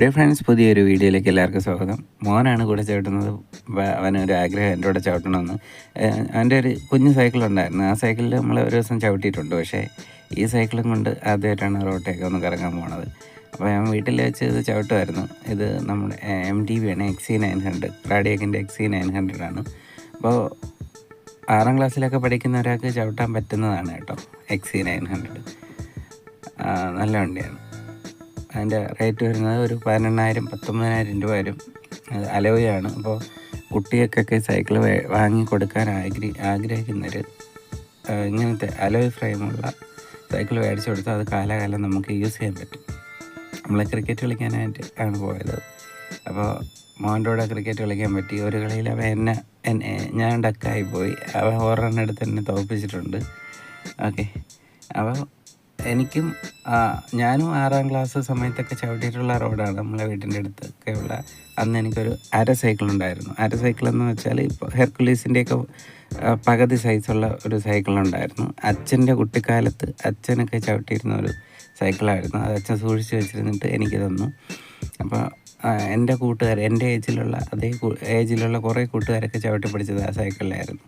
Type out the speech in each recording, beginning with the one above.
Day friends പുതിയൊരു വീഡിയോയിലേക്ക് എല്ലാവർക്കും സ്വാഗതം. മോനാണ് കൂടെ ചവിട്ടുന്നത്. അവനൊരു ആഗ്രഹം എന്റെ കൂടെ ചവിട്ടണമെന്ന്. അവന്റെ ഒരു കുഞ്ഞു സൈക്കിൾ ഉണ്ടായിരുന്നു. ആ സൈക്കിളിൽ നമ്മൾ ഒരു ദിവസം ചവിട്ടിയിട്ടുണ്ട്. പക്ഷേ ഈ സൈക്കിളും കൊണ്ട് ആദ്യമായിട്ടാണ് റോട്ടേക്ക് ഒന്ന് കറങ്ങാൻ പോണത്. അപ്പോൾ ഞാൻ വീട്ടിൽ വെച്ച് ഇത് ചവിട്ടുമായിരുന്നു ഇത് നമ്മുടെ എം ടി വി ആണ്. എക്സി നയൻ ഹൺഡ്രഡ് റാഡിയക്കിന്റെ എക്സി നയൻ ഹൺഡ്രഡ് ആണ്. അപ്പോൾ ആറാം ക്ലാസ്സിലൊക്കെ പഠിക്കുന്ന ഒരാൾക്ക് ചവിട്ടാൻ പറ്റുന്നതാണ് കേട്ടോ. എക്സി നയൻ ഹൺഡ്രഡ് നല്ല വണ്ടിയാണ്. അതിന്റെ റേറ്റ് വരുന്നത് ഒരു പതിനെണ്ണായിരം പത്തൊമ്പതിനായിരം രൂപ വരും. അത് അലോയാണ്. അപ്പോൾ കുട്ടികൾക്കൊക്കെ സൈക്കിൾ വാങ്ങി കൊടുക്കാൻ ആഗ്രഹി ആഗ്രഹിക്കുന്നവർ ഇങ്ങനത്തെ അലോയ് ഫ്രെയിമുള്ള സൈക്കിൾ മേടിച്ചു കൊടുത്താൽ അത് കാലാകാലം നമുക്ക് യൂസ് ചെയ്യാൻ പറ്റും. നമ്മൾ ക്രിക്കറ്റ് കളിക്കാനായിട്ട് ആണ് പോയത്. അപ്പോൾ മോന്റെ കൂടെ ക്രിക്കറ്റ് കളിക്കാൻ പറ്റി. ഒരു കളിയിൽ അവൻ എന്നെ എന്നെ ഞാൻ ഡക്കായി പോയി. അവൻ ഓറെണ്ണെടുത്ത് എന്നെ തോൽപ്പിച്ചിട്ടുണ്ട്. ഓക്കെ. അപ്പോൾ എനിക്കും ഞാനും ആറാം ക്ലാസ് സമയത്തൊക്കെ ചവിട്ടിയിട്ടുള്ള റോഡാണ് നമ്മളെ വീട്ടിന്റെ അടുത്തൊക്കെ ഉള്ള അന്ന് എനിക്കൊരു അര സൈക്കിൾ ഉണ്ടായിരുന്നു. അര സൈക്കിൾ എന്ന് വെച്ചാൽ ഇപ്പോൾ ഹെർക്കുലീസിന്റെയൊക്കെ പകുതി സൈസുള്ള ഒരു സൈക്കിൾ ഉണ്ടായിരുന്നു. അച്ഛന്റെ കുട്ടിക്കാലത്ത് അച്ഛനൊക്കെ ചവിട്ടിയിരുന്ന ഒരു സൈക്കിളായിരുന്നു. അത് അച്ഛൻ സൂക്ഷിച്ച് വെച്ചിരുന്നിട്ട് എനിക്ക് തന്നു. അപ്പോൾ എന്റെ കൂട്ടുകാർ എന്റെ ഏജിലുള്ള അതേ ഏജിലുള്ള കുറേ കൂട്ടുകാരൊക്കെ ചവിട്ടി പിടിച്ചത് ആ സൈക്കിളിലായിരുന്നു.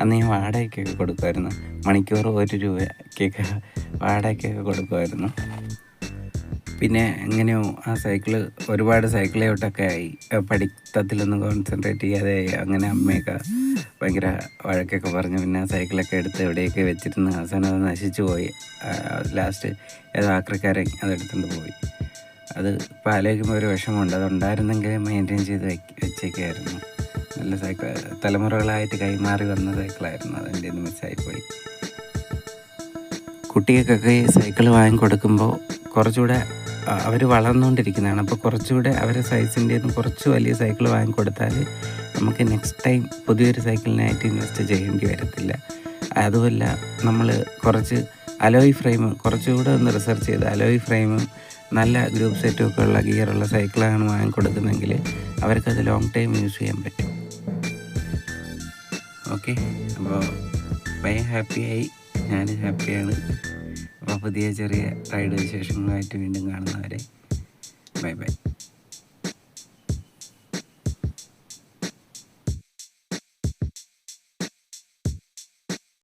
അന്ന് ഞാൻ വാടകയ്ക്കൊക്കെ കൊടുക്കുമായിരുന്നു. മണിക്കൂർ ഒരു രൂപയ്ക്കൊക്കെ വാടകയ്ക്കൊക്കെ കൊടുക്കുമായിരുന്നു. പിന്നെ എങ്ങനെയോ ആ സൈക്കിൾ ഒരുപാട് സൈക്കിളിലോട്ടൊക്കെ ആയി. പഠിത്തത്തിലൊന്നും കോൺസെൻട്രേറ്റ് ചെയ്യാതെ അങ്ങനെ അമ്മയൊക്കെ ഭയങ്കര വഴക്കൊക്കെ പറഞ്ഞു. പിന്നെ ആ സൈക്കിളൊക്കെ എടുത്ത് എവിടെയൊക്കെ വെച്ചിരുന്ന്. അവസാനം അത് നശിച്ചു പോയി. ലാസ്റ്റ് ഏതോ ആക്രിക്കാരൻ അതെടുത്തുകൊണ്ട് പോയി. അത് ഇപ്പോൾ ആലോചിക്കുമ്പോൾ ഒരു വിഷമമുണ്ട്. അതുണ്ടായിരുന്നെങ്കിൽ മെയിന്റെയിൻ ചെയ്ത് വെച്ചേക്കായിരുന്നു നല്ല സൈക്കിൾ തലമുറകളായിട്ട് കൈമാറി വന്ന സൈക്കിളായിരുന്നു. അതെന്റെ ഒന്ന് മിസ്സായിപ്പോയി കുട്ടികൾക്കൊക്കെ സൈക്കിൾ വാങ്ങിക്കൊടുക്കുമ്പോൾ കുറച്ചുകൂടെ അവർ വളർന്നുകൊണ്ടിരിക്കുന്നതാണ്. അപ്പോൾ കുറച്ചുകൂടെ അവരെ സൈസിന്റെ കുറച്ച് വലിയ സൈക്കിൾ വാങ്ങിക്കൊടുത്താൽ നമുക്ക് നെക്സ്റ്റ് ടൈം പുതിയൊരു സൈക്കിളിനായിട്ട് ഇൻവെസ്റ്റ് ചെയ്യേണ്ടി വരത്തില്ല. അതുമല്ല നമ്മൾ കുറച്ച് അലോയ് ഫ്രെയിം കുറച്ചുകൂടെ ഒന്ന് റിസർച്ച് ചെയ്ത് അലോയ് ഫ്രെയിമും നല്ല ഗ്രൂപ്പ് സെറ്റും ഒക്കെ ഉള്ള ഗിയറുള്ള സൈക്കിളാണ് വാങ്ങിക്കൊടുക്കുന്നതെങ്കിൽ അവർക്കത് ലോങ് ടൈം യൂസ് ചെയ്യാൻ പറ്റും. ഓക്കെ. അപ്പോൾ ഹാപ്പി ഹാപ്പിയായി ഞാൻ ഹാപ്പിയാണ് അപ്പോൾ പുതിയ ചെറിയ റൈഡ് വിശേഷങ്ങളുമായിട്ട് വീണ്ടും കാണുന്നവരെ. Bye bye